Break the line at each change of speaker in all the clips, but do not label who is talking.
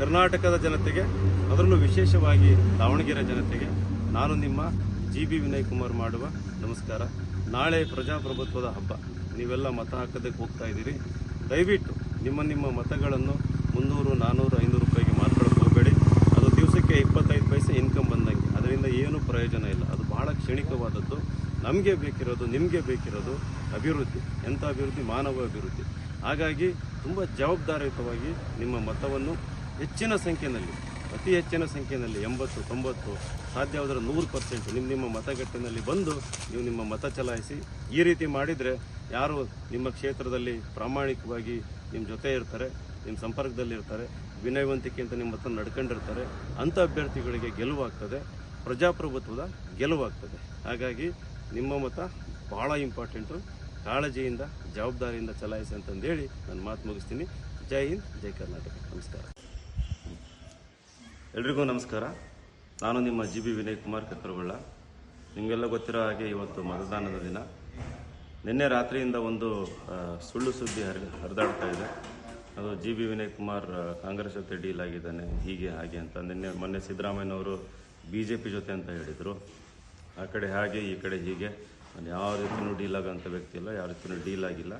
ಕರ್ನಾಟಕದ ಜನತೆಗೆ, ಅದರಲ್ಲೂ ವಿಶೇಷವಾಗಿ ದಾವಣಗೆರೆ ಜನತೆಗೆ ನಾನು ನಿಮ್ಮ ಜಿ ಬಿ ವಿನಯ್ ಕುಮಾರ್ ಮಾಡುವ ನಮಸ್ಕಾರ. ನಾಳೆ ಪ್ರಜಾಪ್ರಭುತ್ವದ ಹಬ್ಬ. ನೀವೆಲ್ಲ ಮತ ಹಾಕೋದಕ್ಕೆ ಹೋಗ್ತಾ ಇದ್ದೀರಿ. ದಯವಿಟ್ಟು ನಿಮ್ಮ ನಿಮ್ಮ ಮತಗಳನ್ನು ಮುನ್ನೂರು ನಾನ್ನೂರು ಐನೂರು ರೂಪಾಯಿಗೆ ಮಾರ್ಕೊಳ್ಳೋಕೆ ಹೋಗಬೇಡಿ. ಅದು ದಿವಸಕ್ಕೆ ಇಪ್ಪತ್ತೈದು ಪೈಸೆ ಇನ್ಕಮ್ ಬಂದಂಗೆ. ಅದರಿಂದ ಏನೂ ಪ್ರಯೋಜನ ಇಲ್ಲ. ಅದು ಬಹಳ ಕ್ಷಣಿಕವಾದದ್ದು. ನಮಗೆ ಬೇಕಿರೋದು, ನಿಮಗೆ ಬೇಕಿರೋದು ಅಭಿವೃದ್ಧಿ. ಎಂಥ ಅಭಿವೃದ್ಧಿ? ಮಾನವ ಅಭಿವೃದ್ಧಿ. ಹಾಗಾಗಿ ತುಂಬ ಜವಾಬ್ದಾರಿಯುತವಾಗಿ ನಿಮ್ಮ ಮತವನ್ನು ಹೆಚ್ಚಿನ ಸಂಖ್ಯೆಯಲ್ಲಿ, ಅತಿ ಹೆಚ್ಚಿನ ಸಂಖ್ಯೆಯಲ್ಲಿ ಎಂಬತ್ತು, ತೊಂಬತ್ತು ಸಾಧ್ಯವಾದರೆ ನೂರು ಪರ್ಸೆಂಟ್ ನಿಮ್ಮ ನಿಮ್ಮ ಮತಗಟ್ಟಿನಲ್ಲಿ ಬಂದು ನೀವು ನಿಮ್ಮ ಮತ ಚಲಾಯಿಸಿ, ಈ ರೀತಿ ಮಾಡಿದರೆ ಯಾರು ನಿಮ್ಮ ಕ್ಷೇತ್ರದಲ್ಲಿ ಪ್ರಾಮಾಣಿಕವಾಗಿ ನಿಮ್ಮ ಜೊತೆ ಇರ್ತಾರೆ ನಿಮ್ಮ ಸಂಪರ್ಕದಲ್ಲಿ ಇರ್ತಾರೆ ವಿನಯವಂತಿಕೆ ಅಂತ ನಿಮ್ಮ ಹತ್ರ ನಡ್ಕೊಂಡಿರ್ತಾರೆ ಅಂಥ ಅಭ್ಯರ್ಥಿಗಳಿಗೆ ಗೆಲುವಾಗ್ತದೆ, ಪ್ರಜಾಪ್ರಭುತ್ವದ ಗೆಲುವಾಗ್ತದೆ. ಹಾಗಾಗಿ ನಿಮ್ಮ ಮತ ಭಾಳ ಇಂಪಾರ್ಟೆಂಟು. ಕಾಳಜಿಯಿಂದ, ಜವಾಬ್ದಾರಿಯಿಂದ ಚಲಾಯಿಸಿ ಅಂತಂದೇಳಿ ನಾನು ಮಾತು ಮುಗಿಸ್ತೀನಿ. ಜೈ ಹಿಂದ್, ಜೈ ಕರ್ನಾಟಕ. ನಮಸ್ಕಾರ. ಎಲ್ರಿಗೂ ನಮಸ್ಕಾರ. ನಾನು ನಿಮ್ಮ ಜಿ ಬಿ ವಿನಯ್ ಕುಮಾರ್ ಕಕ್ಕರಗೊಳ್ಳ ನಿಮಗೆಲ್ಲ ಗೊತ್ತಿರೋ ಹಾಗೆ ಇವತ್ತು ಮತದಾನದ ದಿನ. ನಿನ್ನೆ ರಾತ್ರಿಯಿಂದ ಒಂದು ಸುಳ್ಳು ಸುದ್ದಿ ಹರಿ, ಹರಿದಾಡ್ತಾ ಇದೆ. ಅದು ಜಿ ಬಿ ವಿನಯ್ ಕುಮಾರ್ ಕಾಂಗ್ರೆಸ್ ಜೊತೆ ಡೀಲ್ ಆಗಿದ್ದಾನೆ, ಹೀಗೆ, ಹಾಗೆ ಅಂತ. ನಿನ್ನೆ, ಮೊನ್ನೆ ಸಿದ್ದರಾಮಯ್ಯನವರು ಬಿ ಜೆ ಪಿ ಜೊತೆ ಅಂತ ಹೇಳಿದರು. ಆ ಕಡೆ ಹಾಗೆ, ಈ ಕಡೆ ಹೀಗೆ. ಯಾವ ರೀತಿಯೂ ಡೀಲ್ ಆಗೋಂಥ ವ್ಯಕ್ತಿ ಇಲ್ಲ, ಯಾವ ರೀತಿಯೂ ಡೀಲ್ ಆಗಿಲ್ಲ.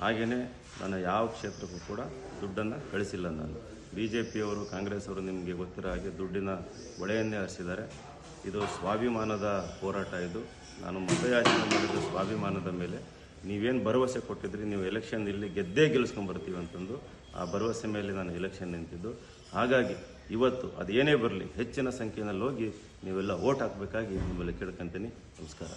ಹಾಗೆಯೇ ನಾನು ಯಾವ ಕ್ಷೇತ್ರಕ್ಕೂ ಕೂಡ ದುಡ್ಡನ್ನು ಕಳಿಸಿಲ್ಲ ನಾನು. ಬಿ ಜೆ ಪಿಯವರು ಕಾಂಗ್ರೆಸ್ ಅವರು ನಿಮಗೆ ಗೊತ್ತಿರೋ ಹಾಗೆ ದುಡ್ಡಿನ ಹೊಳೆಯನ್ನೇ ಹರಿಸಿದ್ದಾರೆ. ಇದು ಸ್ವಾಭಿಮಾನದ ಹೋರಾಟ ಇದು. ನಾನು ಮತಯಾಚನೆ ಮಾಡಿದ್ದು ಸ್ವಾಭಿಮಾನದ ಮೇಲೆ. ನೀವೇನು ಭರವಸೆ ಕೊಟ್ಟಿದ್ರಿ, ನೀವು ಎಲೆಕ್ಷನ್ ಇಲ್ಲಿ ಗೆದ್ದೇ ಗೆಲ್ಲಿಸ್ಕೊಂಬರ್ತೀವಿ ಅಂತಂದು ಆ ಭರವಸೆ ಮೇಲೆ ನಾನು ಎಲೆಕ್ಷನ್ ನಿಂತಿದ್ದು. ಹಾಗಾಗಿ ಇವತ್ತು ಅದೇನೇ ಬರಲಿ, ಹೆಚ್ಚಿನ ಸಂಖ್ಯೆಯಲ್ಲಿ ಹೋಗಿ ನೀವೆಲ್ಲ ಓಟ್ ಹಾಕಬೇಕಾಗಿ ನಿಮ್ಮಲ್ಲಿ ಕೇಳ್ಕೊಂತೀನಿ. ನಮಸ್ಕಾರ.